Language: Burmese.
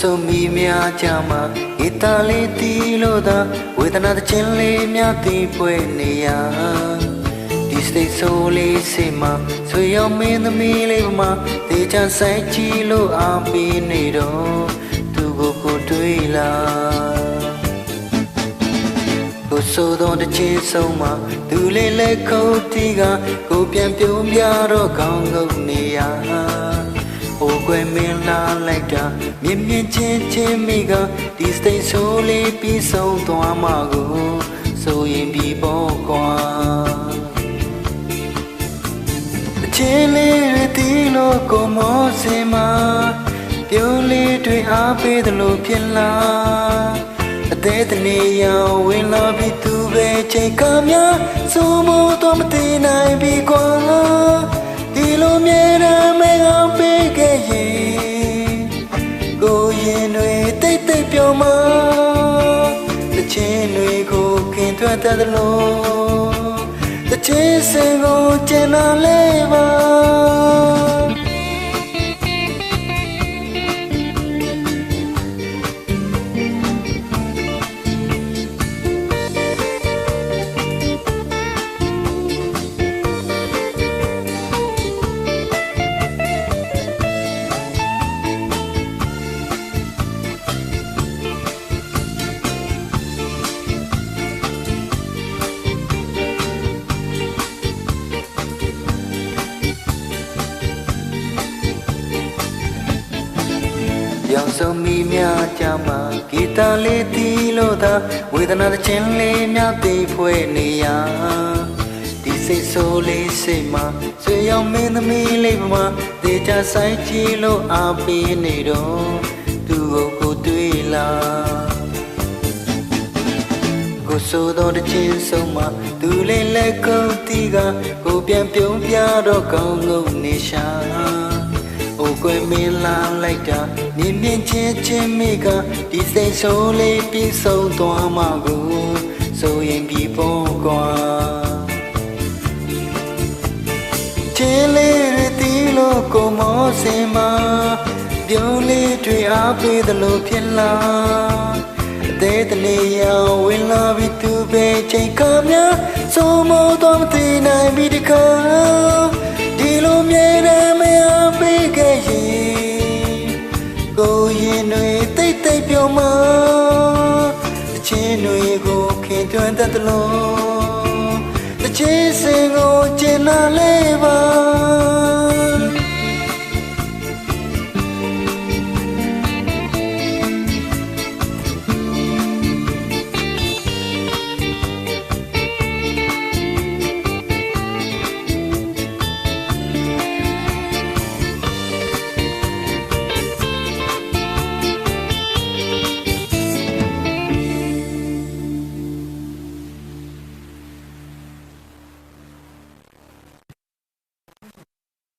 ဆုံးမိများကြမှာဂီတလေးတီးလို့သာဝေဒနာတစ်ချင်းလေးများတီးပွဲနေရဒီစတိတ်ဆိုးလေးစိတ်မှာဆွေရောက်မင်းသမီးလေးမှာတေချာဆိုင်ကြည့်လို့အားပေးနေတော့သူကိုကိုတွေးလာကိုဆိုတော့တစ်ချင်းဆုံးမှာသူလေးလက်ခုပ်တီးကကိုပြန်ပြုံးပြတော့ခေါင်းငုပ်နေရအို ကွယ်မင်းလာလိုက်တာမြင်မြင်ချင်းချင်းမိကဒီစတိတ်ဆိုးလေးပြီးဆုံးသွားမှာကိုဆိုရင်ဒီပေါ့ကွာအချင်းလေးတွေတီးလို့ကိုမောစင်မှာပြုံးလေးတွေအားပေးသလိုဖြစ်လာအသေးတနေရောင်ဝင်လာပြီးသူပဲချိန်ကများစိုးမိုးတော့မတည်နိုင်ပြီကွာ တွေတိတ်တိတ်ပြောင်းမတချင်းတွေကိုခင်ထွက်တတ်သလိုတချင်းစင်ကိုကျင်လာလဲပါ ပြောင်ဆုံးမိများကြမှာဂီတလေးတီးလို့သာဝေဒနာတစ်ချင်းလေးများသိဖွဲ့နေရဒီစိတ်ဆိုးလေးစိတ်မှာဆွေရောက်မင်းသမီးလေးမှာတေချာဆိုင်ကြည့်လို့အားပေးနေတော့သူကိုကိုတွေ့လာကိုဆိုတော့တစ်ချင်းဆုံးမှာသူလေးလက်ကုပ်တီးကကိုပြန်ပြုံးပြတော့ကောင်းငုံနေရှာ အိုကွယ်မင်းလာလိုက်တာမြင်မြင်ချင်းချင်းမိကဒီစိတ်ဆိုးလေးပြေဆုံးသွားမှာကိုဆိုရင်ဒီပေါ်ကွာချင်းလေးတွေတီးလို့ကိုမောစင်မှာပြုံးလေးတွေအားပေးသလိုဖြစ်လာအသေးတနေရောင်ဝင်လာပြီးသူပဲချိန်ကများစိုးမိုးတော့မတည်နိုင်ပြီတခါဒီလိုမြဲတ တ်တိတ်ပြောင်းမအချင်းတွေကိုခင်တွန်းတတ်သလိုတချင်းစင်ကိုကျင်လာလဲပါ